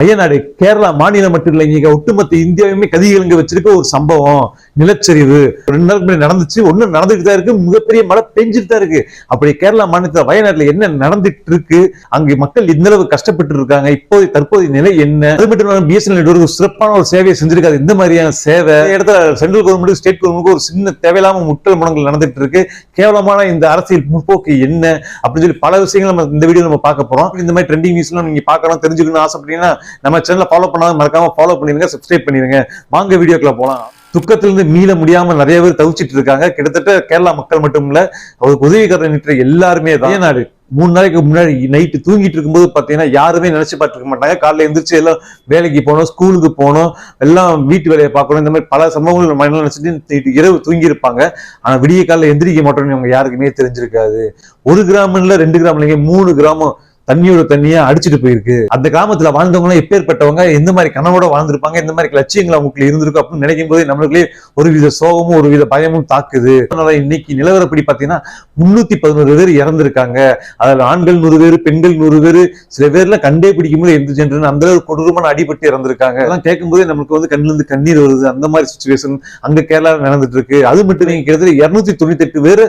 அயநாடு கேரளா மாநிலம் மட்டும் இல்லை இங்க ஒட்டுமொத்த இந்தியாவையுமே கதிகலங்க வச்சிருக்க ஒரு சம்பவம். நிலச்சரிவு. ரெண்டு நாளுக்கு முன்னாடி நடந்துச்சு. ஒண்ணு நடந்துட்டு தான் இருக்கு. மிகப்பெரிய மழை பெஞ்சிட்டு தான் இருக்கு. அப்படி கேரளா மாநிலத்தில் வயநாட்டில் என்ன நடந்துட்டு இருக்கு? அங்க மக்கள் இந்த அளவு கஷ்டப்பட்டு இருக்காங்க. இப்போது தற்போதைய நிலை என்ன? அது மட்டும் இல்லாமல் பிஎஸ்என்எல் நெட்ஒர்க் சிறப்பான ஒரு சேவையை செஞ்சிருக்காது. இந்த மாதிரியான சேவை. இடத்துல சென்ட்ரல் கவர்மெண்ட் ஸ்டேட் கவர்மெண்ட் ஒரு சின்ன தேவையில்லாம முட்டல் முடங்கள் நடந்துட்டு இருக்கு. கேவலமான இந்த அரசியல் முற்போக்கு என்ன? அப்படின்னு சொல்லி பல விஷயங்கள் நம்ம இந்த வீடியோ நம்ம பார்க்க போறோம். இந்த மாதிரி ட்ரெண்டிங் நியூஸ்லாம் நீங்க பார்க்கலாம் தெரிஞ்சுக்கணும்னு ஆசைப்பட்டீங்கன்னா நம்ம சேனலை ஃபாலோ பண்ணாத மறக்காம ஃபாலோ பண்ணிருங்க சப்ஸ்கிரைப் பண்ணிருங்க. வாங்க வீடியோக்குள்ள போலாம். துக்கத்திலிருந்து மீள முடியாம நிறைய பேர் தவிச்சிட்டு இருக்காங்க. கிட்டத்தட்ட கேரளா மக்கள் மட்டும் இல்ல அவருக்கு உதவிகரம் நிற்ற எல்லாருமே தான். நாடு. மூணு நாளைக்கு முன்னாடி நைட்டு தூங்கிட்டு இருக்கும்போது பாத்தீங்கன்னா யாருமே நினைச்சு பார்த்துருக்க மாட்டாங்க. காலைல எந்திரிச்சு எல்லாம் வேலைக்கு போகணும் ஸ்கூலுக்கு போகணும் எல்லாம் வீட்டு வேலையை பார்க்கணும். இந்த மாதிரி பல சம்பவங்கள் நம்ம நினைச்சிட்டு இரவு தூங்கி இருப்பாங்க ஆனா விடிய காலைல எந்திரிக்க மாட்டோம்னு அவங்க யாருக்குமே தெரிஞ்சிருக்காது. ஒரு கிராமம் இல்ல ரெண்டு கிராமம் இல்லைங்க மூணு கிராமம் தண்ணியோட தண்ணியா அடிச்சுட்டு போயிருக்கு. அந்த கிராமத்துல வாழ்ந்தவங்க எப்பேற்பட்டவங்க? எந்த மாதிரி கனவோட வாழ்ந்திருப்பாங்க? எந்த மாதிரி லட்சியங்கள் அவங்களுக்கு இருந்திருக்கும் அப்படின்னு நினைக்கும் போது நம்மளுக்குள்ளே ஒரு வித சோகமும் ஒரு வித பயமும் தாக்குது. அதனால இன்னைக்கு நிலவரப்படி பாத்தீங்கன்னா முன்னூத்தி பதினோரு பேர் இறந்திருக்காங்க. அதுல ஆண்கள் நூறு பேர் பெண்கள் நூறு பேர் சில பேர்ல கண்டே பிடிக்கும் போது எந்த ஜென்ரன் அந்த அளவுக்கு கொடூரமான அடிபட்டு இறந்திருக்காங்க. அதெல்லாம் கேட்கும்போதே நமக்கு வந்து கண்ணுல இருந்து கண்ணீர் வருது. அந்த மாதிரி சுச்சுவேஷன் அங்க கேரளா நடந்துட்டு இருக்கு. அது மட்டும் நீங்க கிட்டத்தட்ட இருநூத்தி தொண்ணூத்தி எட்டு பேர்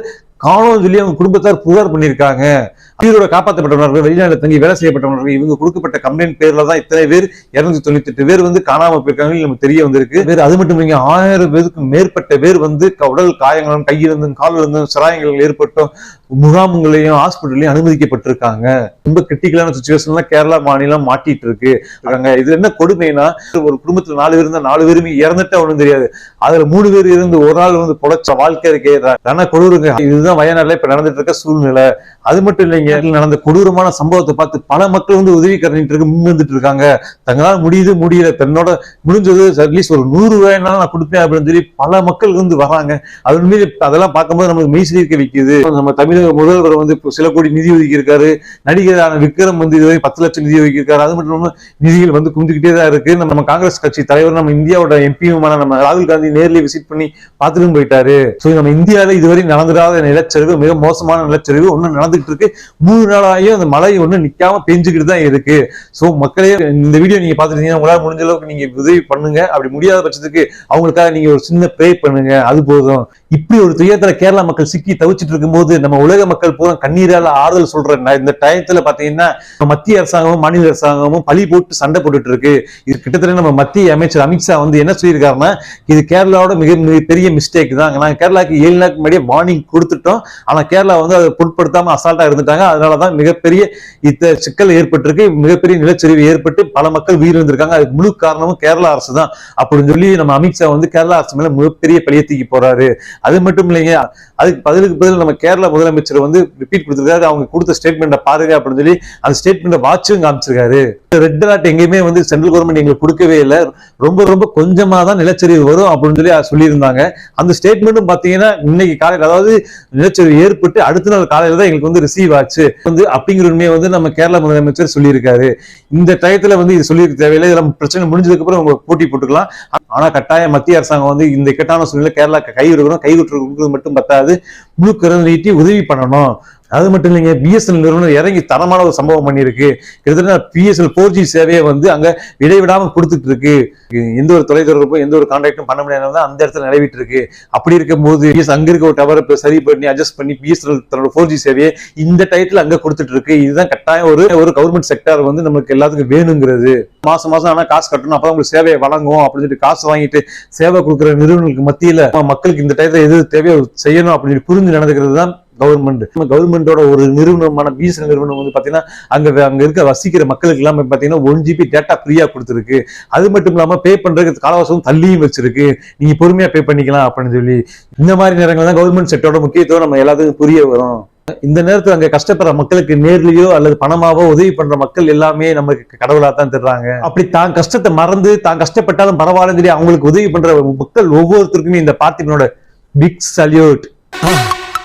காணும் சொல்லி அவங்க குடும்பத்தார் புகார் பண்ணியிருக்காங்க. உயிரோட காப்பாற்றப்பட்டவர்கள் வெளிநாட்டில் தங்கி வேலை செய்யப்பட்டவர்கள் இவங்க கொடுக்கப்பட்ட கம்ப்ளைண்ட் பேர்ல தான் இத்தனை பேர் இருநூத்தி தொண்ணூத்தி எட்டு பேர் வந்து காணாம போயிருக்காங்க நமக்கு தெரிய வந்திருக்கு. வேறு அது மட்டும் இல்லைங்க ஆயிரம் பேருக்கு மேற்பட்ட பேர் வந்து உடல் காயங்களும் கையிலிருந்தும் காலிலிருந்தும் சிராயங்கள் ஏற்பட்டும். முகாம்களையும் ஹாஸ்பிட்டல்லையும் அனுமதிக்கப்பட்டிருக்காங்க. ரொம்ப கிரிட்டிக்கலான சுச்சுவேஷன்லாம் கேரளா மாநிலம் மாட்டிட்டு இருக்கு இருக்காங்க. இது என்ன கொடுமைனா ஒரு குடும்பத்துல நாலு பேர் இருந்தா நாலு பேருமே இறந்துட்டா ஒன்றும் தெரியாது. அதுல மூணு பேர் இருந்து ஒரு நாள் வந்து பொழைச்ச வாழ்க்கை இருக்கே தானே கொடூருங்க. இதுதான் வயநாடுல இப்ப நடந்துட்டு இருக்க சூழ்நிலை. அது மட்டும் இல்லைங்க நடந்த கொடூரமான சம்பவத்தை பார்த்து பல மக்கள் வந்து உதவி கரணிட்டு இருக்கு முன் வந்துட்டு இருக்காங்க. தங்களால முடியுது முடியல. தன்னோட முடிஞ்சது அட்லீஸ்ட் ஒரு நூறு ரூபாய்னாலும் நான் கொடுப்பேன் அப்படின்னு சொல்லி பல மக்கள் வந்து வராங்க அது உண்மையிலே அதெல்லாம் பார்க்கும்போது நமக்கு மெய்சிலிருக்க வைக்குது. நம்ம தமிழ் முதல்வர் வந்து இப்போ சில கோடி நிதி ஒதுக்கியிருக்காரு. நடிகரான விக்ரம் வந்து இதுவரை பத்து லட்சம் நிதி ஒதுக்கியிருக்காரு. அது மட்டும் இல்லாமல் நிதிகள் வந்து குந்திக்கிட்டே தான் இருக்கு. நம்ம காங்கிரஸ் கட்சி தலைவர் நம்ம இந்தியாவோட எம்பியுமான நம்ம ராகுல் காந்தி நேர்ல விசிட் பண்ணி பார்த்துட்டும் போயிட்டாரு. ஸோ நம்ம இந்தியாவில் இதுவரை நடந்துடாத நிலச்சரிவு மிக மோசமான நிலச்சரிவு ஒண்ணு நடந்துகிட்டு இருக்கு. மூணு நாளாயும் அந்த மழை ஒண்ணு நிற்காம பெஞ்சுக்கிட்டு தான் இருக்கு. ஸோ மக்களே இந்த வீடியோ நீங்க பார்த்துருந்தீங்கன்னா உங்களால் முடிஞ்ச அளவுக்கு நீங்க உதவி பண்ணுங்க. அப்படி முடியாத பட்சத்துக்கு அவங்களுக்காக நீங்க ஒரு சின்ன ப்ரே பண்ணுங்க. அது போதும். இப்படி ஒரு துயரத்தில் கேரளா மக்கள் சிக்கி தவிச்சிட்டு இருக்கும்போது நம்ம உலக மக்கள் பூரா கண்ணீரால ஆறுதல் சொல்ற இந்த டயத்துல பாத்தீங்கன்னா மத்திய அரசாங்கமும் மாநில அரசாங்கமும் பழி போட்டு சண்டை போட்டுட்டு இருக்கு இது கிட்டத்தட்ட நம்ம மத்திய அமைச்சர் அமித்ஷா வந்து என்ன சொல்லியிருக்காருன்னா இது கேரளாவோட மிக பெரிய மிஸ்டேக் தான். நாங்க கேரளாக்கு ஏழு நாளுக்கு முன்னாடியே வார்னிங் கொடுத்துட்டோம். ஆனா கேரளா வந்து அதை பொருட்படுத்தாம அசால்ட்டா இருந்துட்டாங்க. அதனாலதான் மிகப்பெரிய இத்த சிக்கல் ஏற்பட்டிருக்கு. மிகப்பெரிய நிலச்சரிவு ஏற்பட்டு பல மக்கள் உயிரிழந்திருக்காங்க. அதுக்கு முழு காரணமும் கேரளா அரசு தான். அப்படின்னு சொல்லி நம்ம அமித்ஷா வந்து கேரளா அரசு மேல மிகப்பெரிய பழியை தூக்கி போறாரு. அது மட்டும் இல்லைங்க அதுக்கு பதிலுக்கு பதில் நம்ம கேரளா முதலமைச்சர் வந்து ரிப்பீட் கொடுத்துருக்காரு. அவங்க கொடுத்த ஸ்டேட்மெண்ட்டை பாருங்க அப்படின்னு சொல்லி அந்த ஸ்டேட்மெண்ட்டை வாட்சும் காமிச்சிருக்காரு. ரெட் அலர்ட் எங்கேயுமே வந்து சென்ட்ரல் கவர்மெண்ட் எங்களுக்கு கொடுக்கவே இல்லை. ரொம்ப ரொம்ப கொஞ்சமாக தான் நிலச்சரிவு வரும் அப்படின்னு சொல்லி சொல்லியிருந்தாங்க. அந்த ஸ்டேட்மெண்ட்டும் பார்த்தீங்கன்னா இன்னைக்கு காலையில் அதாவது நிலச்சரிவு ஏற்பட்டு அடுத்த நாள் காலையில தான் எங்களுக்கு வந்து ரிசீவ் ஆச்சு. வந்து அப்படிங்கிற உண்மையை வந்து நம்ம கேரள முதலமைச்சர் சொல்லியிருக்காரு. இந்த டயத்துல வந்து இது சொல்லியிருக்க தேவையில்லை. இதெல்லாம் பிரச்சனை முடிஞ்சதுக்கு அப்புறம் அவங்க போட்டி போட்டுக்கலாம். ஆனா கட்டாயம் மத்திய அரசாங்கம் வந்து இந்த இக்கட்டான சூழ்நிலை கேரளா கை விடுக்கணும் கை விட்டு கொடுக்கறது மட்டும் பத்தாது. முழு கரம் நீட்டி உதவி பண்ணணும். அது மட்டும் இல்லைங்க பிஎஸ்எல் நிறுவனம் இறங்கி தரமான ஒரு சம்பவம் பண்ணியிருக்கு. கிட்டத்தட்ட பிஎஸ்எல் ஃபோர் ஜி சேவையை வந்து அங்க இடைவிடாமல் கொடுத்துட்டு இருக்கு எந்த ஒரு தொலைத்தொடர்பும் எந்த ஒரு கான்டாக்டும் பண்ண முடியாத அந்த இடத்துல நிலவிட்டு இருக்கு அப்படி இருக்கும்போது பிஎஸ் அங்க இருக்க ஒரு டவரை சரி பண்ணி அட்ஜஸ்ட் பண்ணி பிஎஸ்எல் தன்னோட ஃபோர் ஜி சேவையை இந்த டயத்துல அங்க கொடுத்துட்டு இருக்கு இதுதான் கட்டாயம் ஒரு ஒரு கவர்மெண்ட் செக்டார் வந்து நமக்கு எல்லாத்துக்கும் வேணுங்கிறது. மாசம் மாசம் ஆனா காசு கட்டணும் அப்போ உங்களுக்கு சேவையை வழங்கும் அப்படின்னு சொல்லிட்டு காசு வாங்கிட்டு சேவை கொடுக்குற நிறுவனங்களுக்கு மத்தியில மக்களுக்கு இந்த டயத்துல எது தேவையோ செய்யணும் அப்படின்னு புரிஞ்சு நடந்துக்கிறது தான் கவர்மெண்ட் நம்ம கவர்மெண்டோட ஒரு நிறுவனமான பிஎஸ்என் நிறுவனம் வந்து பார்த்தீங்கன்னா அங்கே அங்கே இருக்க வசிக்கிற மக்களுக்கு எல்லாமே பார்த்தீங்கன்னா ஒன் ஜிபி டேட்டா ஃப்ரீயாக கொடுத்துருக்கு. அது மட்டும் இல்லாமல் பே பண்ணுறதுக்கு காலவாசம் தள்ளியும் வச்சிருக்கு. நீங்கள் பொறுமையாக பே பண்ணிக்கலாம் அப்படின்னு சொல்லி இந்த மாதிரி நேரங்கள் தான் கவர்மெண்ட் செட்டோட முக்கியத்துவம் நம்ம எல்லாத்துக்கும் புரிய வரும். இந்த நேரத்தில் அங்க கஷ்டப்படுற மக்களுக்கு நேர்லயோ அல்லது பணமாவோ உதவி பண்ற மக்கள் எல்லாமே நமக்கு கடவுளா தான் தர்றாங்க. அப்படி தான் கஷ்டத்தை மறந்து தான் கஷ்டப்பட்டாலும் பரவாயில்லன்னு சொல்லி அவங்களுக்கு உதவி பண்ற மக்கள் ஒவ்வொருத்தருக்குமே இந்த பார்த்திபனோட பிக் சல்யூட்